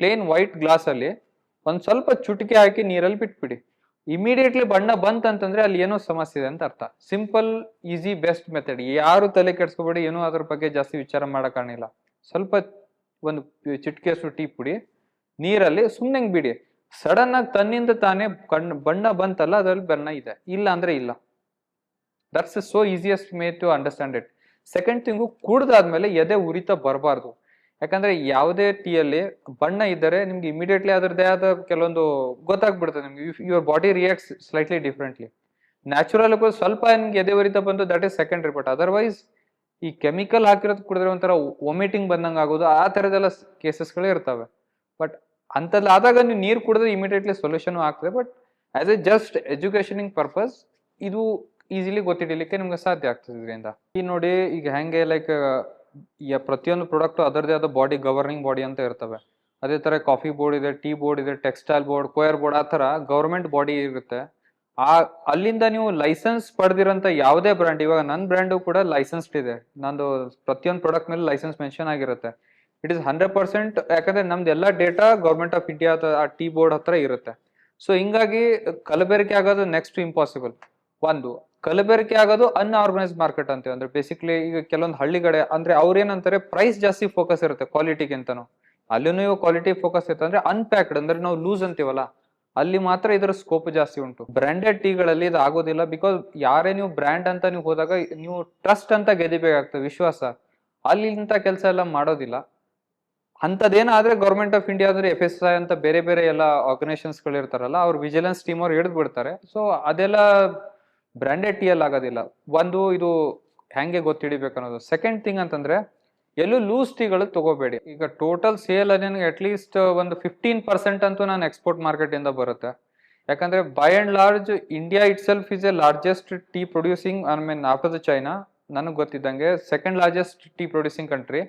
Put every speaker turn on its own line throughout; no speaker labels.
Plane white ಗ್ಲಾಸಲ್ಲಿ ಒಂದ್ ಸ್ವಲ್ಪ ಚುಟಿಕೆ ಹಾಕಿ ನೀರಲ್ಲಿ ಬಿಟ್ಬಿಡಿ. ಇಮಿಡಿಯೇಟ್ಲಿ ಬಣ್ಣ ಬಂತಂತಂದ್ರೆ ಅಲ್ಲಿ ಏನೋ ಸಮಸ್ಯೆ ಇದೆ ಅಂತ ಅರ್ಥ. ಸಿಂಪಲ್ ಈಸಿ ಬೆಸ್ಟ್ ಮೆಥಡ್ ಯಾರು ತಲೆ ಕೆಡ್ಸ್ಕೊಬೇಡಿ, ಏನೂ ಅದ್ರ ಬಗ್ಗೆ ಜಾಸ್ತಿ ವಿಚಾರ ಮಾಡಕ್ ಕಾಣಿಲ್ಲ ಸ್ವಲ್ಪ ಒಂದು ಚಿಟಿಕೆಯಷ್ಟು ಟೀ ಪುಡಿ ನೀರಲ್ಲಿ ಸುಮ್ಮನೆ ಬಿಡಿ. ಸಡನ್ ಆಗಿ ತನ್ನಿಂದ ತಾನೇ ಕಣ್ಣು, ಬಣ್ಣ ಬಂತಲ್ಲ, ಅದ್ರಲ್ಲಿ ಬಣ್ಣ ಇದೆ. ಇಲ್ಲ ಅಂದ್ರೆ ಇಲ್ಲ. That's so easiest may to understand it second thing ಕುಡ್ದಾದ್ಮೇಲೆ ಎದೆ ಉರಿತ ಬರಬಾರ್ದು. ಯಾಕಂದ್ರೆ ಯಾವುದೇ ಟೀಯಲ್ಲಿ ಬಣ್ಣ ಇದ್ದರೆ ನಿಮ್ಗೆ ಇಮಿಡಿಯೇಟ್ಲಿ ಅದರದ್ದೇ ಆದ ಕೆಲವೊಂದು ಗೊತ್ತಾಗ್ಬಿಡ್ತದೆ ನಿಮ್ಗೆ. Your body reacts slightly differently natural ಕೂಡ ಸ್ವಲ್ಪ ನಿಮ್ಗೆ ಎದೆ ಬಂದು that is secondary but otherwise ಈ ಕೆಮಿಕಲ್ ಹಾಕಿರೋದು ಕುಡಿದ್ರೆ ಒಂಥರ ವಾಮಿಟಿಂಗ್ ಬಂದಂಗೆ ಆಗೋದು. ಆ ಥರದ್ದೆಲ್ಲ ಕೇಸಸ್ಗಳೇ ಇರ್ತವೆ. ಬಟ್ ಅಂಥದ್ದು ಆದಾಗ ನೀವು ನೀರು ಕುಡಿದ್ರೆ ಇಮಿಡಿಯೇಟ್ಲಿ ಸೊಲ್ಯೂಷನ್ ಆಗ್ತದೆ. But as a just educational purpose ಇದು ಈಸಿಲಿ ಗೊತ್ತಿಡಲಿಕ್ಕೆ ನಿಮ್ಗೆ ಸಾಧ್ಯ ಆಗ್ತದೆ ಇದರಿಂದ. ಈ ನೋಡಿ ಈಗ ಹೆಂಗೆ ಲೈಕ್ ಪ್ರತಿಯೊಂದು ಪ್ರಾಡಕ್ಟು ಅದರದೇ ಆದ ಬಾಡಿ ಗವರ್ನಿಂಗ್ ಬಾಡಿ ಅಂತ ಇರ್ತವೆ. ಅದೇ ಥರ ಕಾಫಿ ಬೋರ್ಡ್ ಇದೆ ಟೀ ಬೋರ್ಡ್ ಇದೆ ಟೆಕ್ಸ್ಟೈಲ್ ಬೋರ್ಡ್ ಕೋಯರ್ ಬೋರ್ಡ್ ಆ ಥರ ಗೌರ್ಮೆಂಟ್ ಬಾಡಿ ಇರುತ್ತೆ. ಆ, ಅಲ್ಲಿಂದ ನೀವು ಲೈಸೆನ್ಸ್ ಪಡೆದಿರೋಂಥ ಯಾವುದೇ ಬ್ರ್ಯಾಂಡ್ ಇವಾಗ ನನ್ನ ಬ್ರ್ಯಾಂಡು ಕೂಡ ಲೈಸೆನ್ಸ್ಡ್ ಇದೆ. ನಂದು ಪ್ರತಿಯೊಂದು ಪ್ರಾಡಕ್ಟ್ ಮೇಲೆ ಲೈಸೆನ್ಸ್ ಮೆನ್ಷನ್ ಆಗಿರುತ್ತೆ. ಇಟ್ ಇಸ್ ಹಂಡ್ರೆಡ್ ಪರ್ಸೆಂಟ್ ಯಾಕಂದ್ರೆ ನಮ್ದು ಎಲ್ಲ ಡೇಟಾ ಗೌರ್ಮೆಂಟ್ ಆಫ್ ಇಂಡಿಯಾ ಆ ಟೀ ಬೋರ್ಡ್ ಹತ್ರ ಇರುತ್ತೆ. ಸೊ ಹಿಂಗಾಗಿ ಕಲಬೆರಕೆ ಆಗೋದು ನೆಕ್ಸ್ಟ್ ಇಂಪಾಸಿಬಲ್ ಒಂದು ಕಲಬೆರಕೆ ಆಗೋದು ಅನ್ಆರ್ಗನೈಸ್ ಮಾರ್ಕೆಟ್ ಅಂತೀವಿ. ಅಂದ್ರೆ ಬೇಸಿಕ್ಲಿ ಈಗ ಕೆಲವೊಂದು ಹಳ್ಳಿ ಕಡೆ ಅಂದ್ರೆ ಅವ್ರೇನಂತಾರೆ ಪ್ರೈಸ್ ಜಾಸ್ತಿ ಫೋಕಸ್ ಇರುತ್ತೆ ಕ್ವಾಲಿಟಿಗಿಂತನೂ ಅಲ್ಲಿನೂ ಕ್ವಾಲಿಟಿ ಫೋಕಸ್ ಇರುತ್ತೆ. ಅಂದ್ರೆ ಅನ್ಪ್ಯಾಕ್ಡ್ ಅಂದ್ರೆ ನಾವು ಲೂಸ್ ಅಂತೀವಲ್ಲ, ಅಲ್ಲಿ ಮಾತ್ರ ಇದರ ಸ್ಕೋಪ್ ಜಾಸ್ತಿ ಉಂಟು. ಬ್ರ್ಯಾಂಡೆಡ್ ಟೀಗಳಲ್ಲಿ ಇದು ಆಗೋದಿಲ್ಲ ಬಿಕಾಸ್ ಯಾರೇ ನೀವು ಬ್ರ್ಯಾಂಡ್ ಅಂತ ನೀವು ಹೋದಾಗ ನೀವು ಟ್ರಸ್ಟ್ ಅಂತ ಗೆದಿಬೇಕಾಗ್ತದೆ, ವಿಶ್ವಾಸ. ಅಲ್ಲಿ ಇಂಥ ಕೆಲಸ ಎಲ್ಲ ಮಾಡೋದಿಲ್ಲ. ಅಂಥದ್ದೇನಾದ್ರೆ ಗೌರ್ಮೆಂಟ್ ಆಫ್ ಇಂಡಿಯಾ ಅಂದ್ರೆ ಎಫ್ ಎಸ್ ಐ ಅಂತ ಬೇರೆ ಬೇರೆ ಎಲ್ಲ ಆರ್ಗನೈಸೇಷನ್ಸ್ಗಳು ಇರ್ತಾರಲ್ಲ ಅವ್ರು ವಿಜಿಲೆನ್ಸ್ ಟೀಮ್ ಅವ್ರು ಹಿಡಿದು ಬಿಡ್ತಾರೆ ಸೊ ಅದೆಲ್ಲ ಬ್ರ್ಯಾಂಡೆಡ್ ಟೀ ಅಲ್ಲಿ ಆಗೋದಿಲ್ಲ. ಒಂದು ಇದು ಹೆಂಗೆ ಗೊತ್ತಿಡಿಬೇಕು ಅನ್ನೋದು. ಸೆಕೆಂಡ್ ಥಿಂಗ್ ಅಂತಂದ್ರೆ, ಎಲ್ಲೂ ಲೂಸ್ ಟೀಗಳು ತಗೋಬೇಡಿ. ಈಗ ಟೋಟಲ್ ಸೇಲ್ ನನಗೆ ಅಟ್ಲೀಸ್ಟ್ ಒಂದು ಫಿಫ್ಟೀನ್ ಪರ್ಸೆಂಟ್ ಅಂತೂ ನಾನು ಎಕ್ಸ್ಪೋರ್ಟ್ ಮಾರ್ಕೆಟ್ ಇಂದ ಬರುತ್ತೆ. ಯಾಕಂದ್ರೆ by and large India itself is a largest tea producing I mean after the China ನನಗೆ ಗೊತ್ತಿದ್ದಂಗೆ second largest tea producing country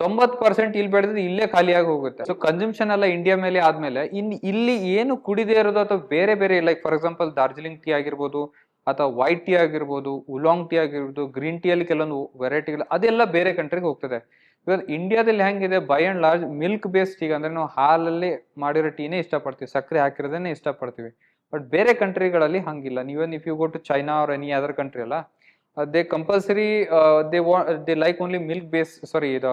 ತೊಂಬತ್ತು ಪರ್ಸೆಂಟ್ ಇಲ್ಲಿ ಬೆಳೆದ್ರೆ ಇಲ್ಲೇ ಖಾಲಿಯಾಗಿ ಹೋಗುತ್ತೆ. ಸೊ ಕನ್ಸಂಪ್ಷನ್ ಎಲ್ಲ ಇಂಡಿಯಾ ಮೇಲೆ ಆದ್ಮೇಲೆ, ಇನ್ ಇಲ್ಲಿ ಏನು ಕುಡಿದೇ ಇರೋದು ಅಥವಾ ಬೇರೆ ಬೇರೆ like for example Darjeeling tea ಆಗಿರ್ಬೋದು ಅಥವಾ ವೈಟ್ ಟೀ ಆಗಿರ್ಬೋದು ಉಲಾಂಗ್ ಟೀ ಆಗಿರ್ಬೋದು ಗ್ರೀನ್ ಟೀ ಅಲ್ಲಿ ಕೆಲವೊಂದು ವೆರೈಟಿಗಳು ಅದೆಲ್ಲ ಬೇರೆ ಕಂಟ್ರಿಗೆ ಹೋಗ್ತದೆ. ಇವಾಗ ಇಂಡಿಯಾದಲ್ಲಿ ಹೆಂಗಿದೆ by and large milk based tea ಅಂದ್ರೆ ನಾವು ಹಾಲಲ್ಲಿ ಮಾಡಿರೋ ಟೀನೇ ಇಷ್ಟಪಡ್ತೀವಿ, ಸಕ್ಕರೆ ಹಾಕಿರೋದನ್ನೇ ಇಷ್ಟಪಡ್ತೀವಿ. ಬಟ್ ಬೇರೆ ಕಂಟ್ರಿಗಳಲ್ಲಿ ಹಂಗಿಲ್ಲ. ನೀವನ್ if you go to China or any other country ಅಲ್ಲ they compulsory they they like only milk base sorry ಇದು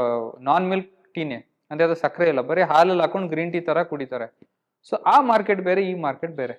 ನಾನ್ ಮಿಲ್ಕ್ ಟೀನೇ ಅಂದ್ರೆ ಅದು ಸಕ್ಕರೆ ಇಲ್ಲ ಬರೀ ಹಾಲಲ್ಲಿ ಹಾಕೊಂಡು ಗ್ರೀನ್ ಟೀ ತರ ಕುಡಿತಾರೆ. ಸೊ ಆ ಮಾರ್ಕೆಟ್ ಬೇರೆ, ಈ ಮಾರ್ಕೆಟ್ ಬೇರೆ.